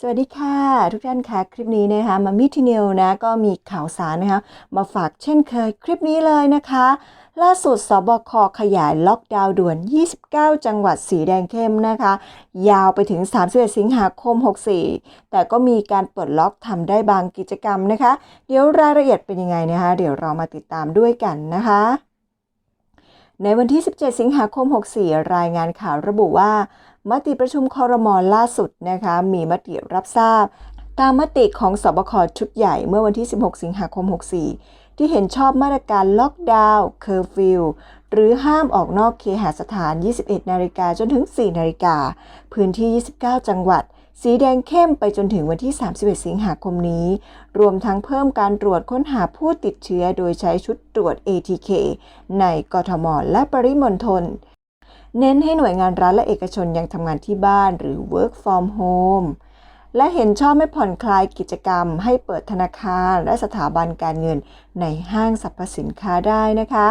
สวัสดีค่ะ ทุกท่านคะคลิปนี้นะคะมามิทีเนลนะก็มีข่าวสารนะคะมาฝากเช่นเคยคลิปนี้เลยนะคะ ล่าสุดสบคขยายล็อกดาวน์ด่วน 29 จังหวัดสีแดงเข้มนะคะ ยาวไปถึง 31 สิงหาคม 64 แต่ก็มีการเปิดล็อกทำได้บางกิจกรรมนะคะ เดี๋ยวรายละเอียดเป็นยังไงนะคะ เดี๋ยวเรามาติดตามด้วยกันนะคะในวันที่ 17 สิงหาคม 64 รายงานข่าวระบุว่า มติประชุมคอรมอล่าสุดนะคะมีมติรับทราบ ตามมติของสบคชุดใหญ่เมื่อวันที่ 16 สิงหาคม 64 ที่เห็นชอบมาตรการล็อกดาวน์เคอร์ฟิวหรือห้ามออกนอกเคหสถาน 21 นาฬิกาจนถึง 4 นาฬิกา พื้นที่ 29 จังหวัด สีแดงเข้มไปจนถึงวันที่ 31 สิงหาคมนี้ รวมทั้งเพิ่มการตรวจค้นหาผู้ติดเชื้อโดยใช้ชุดตรวจ ATK ในกทม และปริมณฑล เน้นให้หน่วยงานรัฐและเอกชนยังทำงานที่บ้านหรือ work from home และเห็นชอบไม่ผ่อนคลายกิจกรรม ให้เปิดธนาคารและสถาบันการเงินในห้างสรรพสินค้าได้นะคะ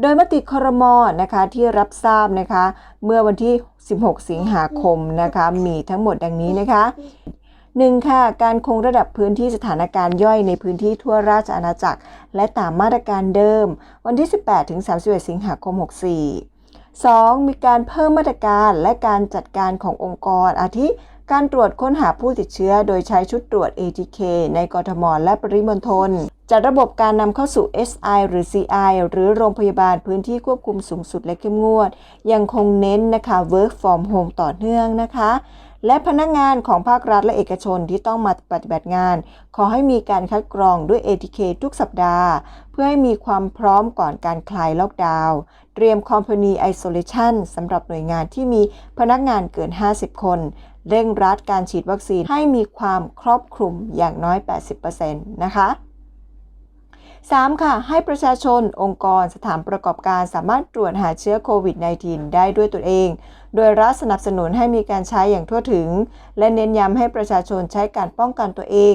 โดยมติครมอนะคะที่รับทราบนะคะ เมื่อวันที่ 16 สิงหาคมนะคะมีทั้งหมดดังนี้นะคะ 1. ค่ะ การคงระดับพื้นที่สถานการณ์ย่อยในพื้นที่ทั่วราชอาณาจักร และตามมาตรการเดิม วันที่ 18 ถึง 31 สิงหาคม 64 2. มีการเพิ่มมาตรการและการจัดการขององค์กร อาทิ การตรวจค้นหาผู้ติดเชื้อ โดยใช้ชุดตรวจ ATK ในกทมและปริมณฑลจัดระบบการนำเข้าสู่ SI หรือ CI หรือโรงพยาบาลพื้นที่ควบคุมสูงสุดและเข้มงวด ยังคงเน้นนะคะ work from home ต่อเนื่องนะคะ และพนักงานของภาครัฐและเอกชนที่ต้องมาปฏิบัติงาน ขอให้มีการคัดกรองด้วย ATK ทุกสัปดาห์ เพื่อให้มีความพร้อมก่อนการคลายล็อกดาวน์ เตรียม Company Isolation สำหรับหน่วยงานที่มีพนักงานเกิน 50 คน เร่งรัดการฉีดวัคซีนให้มีความครอบคลุมอย่างน้อย 80%นะคะ 3. ค่ะ ให้ประชาชนองค์กรสถานประกอบการสามารถตรวจหาเชื้อโควิด -19 ได้ด้วยตนเอง โดยรัฐสนับสนุนให้มีการใช้อย่างทั่วถึง และเน้นย้ำให้ประชาชนใช้การป้องกันตัวเอง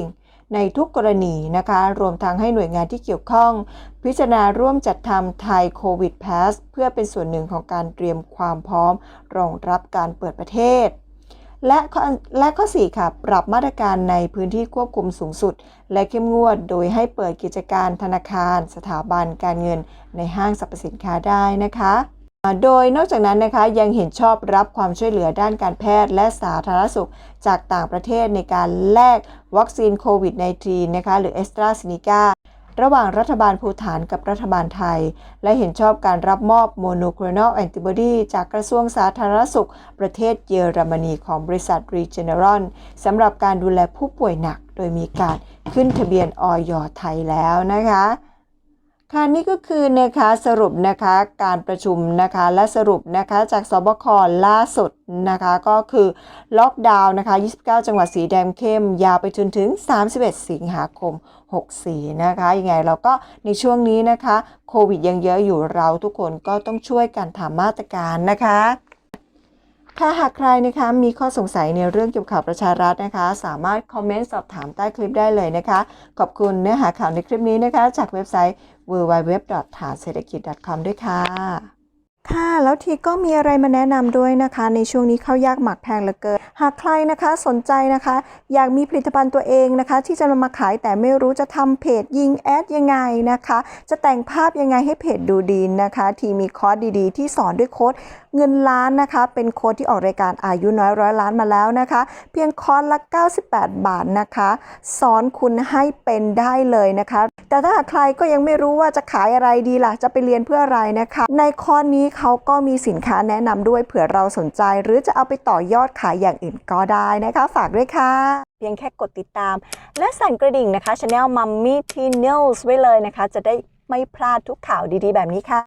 ในทุกกรณีนะคะ รวมทั้งให้หน่วยงานที่เกี่ยวข้อง พิจารณาร่วมจัดทำไทยโควิดพาสเพื่อเป็นส่วนหนึ่งของการเตรียมความพร้อม รองรับการเปิดประเทศ และข้อและข้อ 4 ค่ะ ปรับมาตรการในพื้นที่ควบคุมสูงสุด และเข้มงวดโดยให้เปิดกิจการธนาคาร สถาบันการเงินในห้างสรรพสินค้าได้นะคะ โดยนอกจากนั้นนะคะยังเห็นชอบรับความช่วยเหลือด้านการแพทย์ และสาธารณสุขจากต่างประเทศในการแลกวัคซีนโควิด -19 นะคะหรือ a s t r a z เซ e c a ระหว่างรัฐบาลภูฐานกับรัฐบาลไทย และเห็นชอบการรับมอบโมโนโคลน a l แอนติบอดีจากกระทรวงสาธารณสุข ประเทศเยอรมนีของบริษัท Regeneron สำหรับการดูแลผู้ป่วยหนัก โดยมีการขึ้นทะเบียนออยไทยแล้วนะคะ ค่ะนี่ก็คือนะคะสรุปนะคะการประชุมนะคะและสรุปนะคะจากสบคล่าสุดนะคะก็คือล็อกดาวน์นะคะ29 จังหวัดสีแดงเข้ม ยาวไปจนถึง 31 สิงหาคม 64 นะคะยังไงเราก็ในช่วงนี้นะคะโควิดยังเยอะอยู่เราทุกคนก็ต้องช่วยกันทำมาตรการนะคะถ้าหากใครนะคะมีข้อสงสัยในเรื่องเกี่ยวกับข่าวประชารัฐนะคะ สามารถคอมเมนต์สอบถามใต้คลิปได้เลยนะคะ ขอบคุณเนื้อหาข่าวในคลิปนี้นะคะ จากเว็บไซต์ www. ฐานเศรษฐกิจ .com ด้วยค่ะ ค่ะ แล้วทีก็มีอะไรมาแนะนำด้วยนะคะ ในช่วงนี้ข้าวยากหมักแพงเหลือเกิน หากใครนะคะสนใจนะคะ อยากมีผลิตภัณฑ์ตัวเองนะคะ ที่จะนำมาขายแต่ไม่รู้จะทำเพจยิงแอดยังไงนะคะ จะแต่งภาพยังไงให้เพจดูดีนะคะ ทีมีคอร์สดีๆ ที่สอนด้วยโค้ด เงินล้านนะคะ เป็นโค้ดที่ออกรายการอายุน้อยร้อยล้านมาแล้วนะคะ เพียงคอร์สละ 98 บาทนะคะ สอนคุณให้เป็นได้เลยนะคะ แต่ถ้าหากใครก็ยังไม่รู้ว่าจะขายอะไรดีล่ะ จะไปเรียนเพื่ออะไรนะคะ ในคอร์สนี้เขาก็มีสินค้าแนะนำด้วยเผื่อเราสนใจ หรือจะเอาไปต่อยอดขายอย่างอื่นก็ได้นะคะ ฝากด้วยค่ะ เพียงแค่กดติดตาม และสั่นกระดิ่งนะคะช anel Mummy Teen News ไว้เลยนะคะ จะได้ไม่พลาดทุกข่าวดีๆ แบบนี้ค่ะ